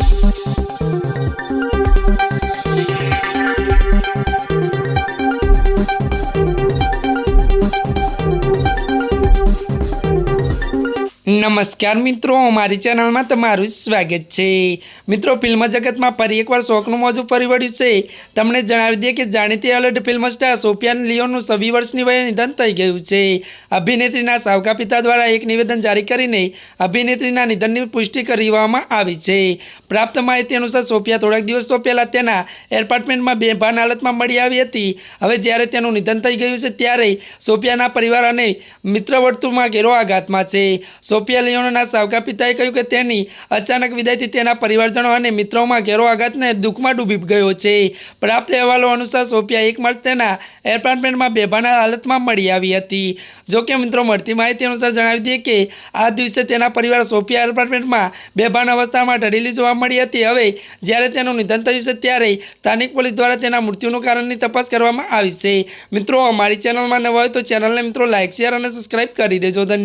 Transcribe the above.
thank you નમસ્કાર મિત્રો મારી ચેનલમાં તમારું સ્વાગત છે. મિત્રો, ફિલ્મ જગતમાં ફરી એકવાર શોખનું મોજું ફરી વળ્યું છે. તમને જણાવી દઈએ કે જાણીતી અલર્ટ ફિલ્મ સ્ટાર સોફિયાન લિયોનનું સવી વર્ષની વયે નિધન થઈ ગયું છે. અભિનેત્રીના સાવકા પિતા દ્વારા એક નિવેદન જારી કરીને અભિનેત્રીના નિધનની પુષ્ટિ કરવામાં આવી છે. પ્રાપ્ત માહિતી અનુસાર સોફિયા થોડાક દિવસો પહેલાં તેના એપાર્ટમેન્ટમાં બેભાન હાલતમાં મળી આવી હતી. હવે જ્યારે તેનું નિધન થઈ ગયું છે, ત્યારે સોફિયાના પરિવાર અને મિત્ર વર્તુળમાં ઘેરો આઘાતમાં છે. સોફિયા લિયોનોના સાવકા પિતાએ કહ્યું કે તેની અચાનક વિદાયથી તેના પરિવારજનો અને મિત્રોમાં ઘેરો આઘાતને દુઃખમાં ડૂબી ગયો છે. પ્રાપ્ત અહેવાલો અનુસાર સોફિયા એક માર્ચ તેના એપાર્ટમેન્ટમાં બેભાના હાલતમાં મળી આવી હતી. જોકે મિત્રો, મળતી માહિતી અનુસાર જણાવી દઈએ કે આ દિવસે તેના પરિવાર સોફિયા એપાર્ટમેન્ટમાં બેભાન અવસ્થામાં ઢળેલી જોવા મળી હતી. હવે જ્યારે તેનું નિધન થયું છે ત્યારે સ્થાનિક પોલીસ દ્વારા તેના મૃત્યુનું કારણની તપાસ કરવામાં આવી છે. મિત્રો, અમારી ચેનલમાં નવા હોય તો ચેનલને મિત્રો લાઇક શેર અને સબસ્ક્રાઇબ કરી દેજો. ધન્યવાદ.